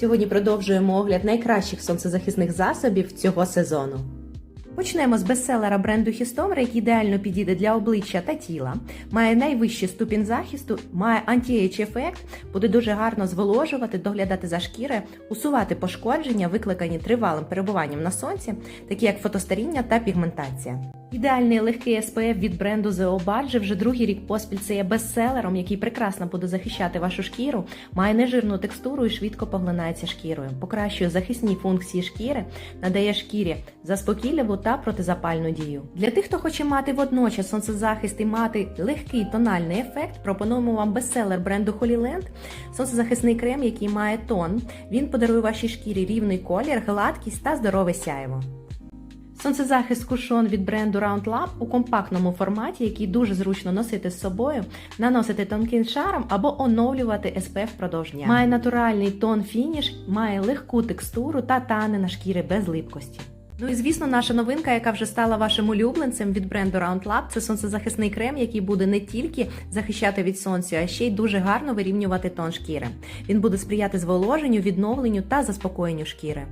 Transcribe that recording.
Сьогодні продовжуємо огляд найкращих сонцезахисних засобів цього сезону. Почнемо з бестселера бренду Хістомер, який ідеально підійде для обличчя та тіла. Має найвищий ступінь захисту, має анті-ейдж ефект, буде дуже гарно зволожувати, доглядати за шкіри, усувати пошкодження, викликані тривалим перебуванням на сонці, такі як фотостаріння та пігментація. Ідеальний легкий SPF від бренду The Obage вже другий рік поспіль це є бестселером, який прекрасно буде захищати вашу шкіру, має нежирну текстуру і швидко поглинається шкірою, покращує захисні функції шкіри, надає шкірі заспокійливу та протизапальну дію. Для тих, хто хоче мати водночас сонцезахист і мати легкий тональний ефект, пропонуємо вам бестселер бренду Holyland, сонцезахисний крем, який має тон. Він подарує вашій шкірі рівний колір, гладкість та здорове сяйво. Сонцезахист кушон від бренду Round Lab у компактному форматі, який дуже зручно носити з собою, наносити тонким шаром або оновлювати SPF впродовж дня. Має натуральний тон фініш, має легку текстуру та тане на шкірі без липкості. Ну і звісно, наша новинка, яка вже стала вашим улюбленцем від бренду Round Lab, це сонцезахисний крем, який буде не тільки захищати від сонця, а ще й дуже гарно вирівнювати тон шкіри. Він буде сприяти зволоженню, відновленню та заспокоєнню шкіри.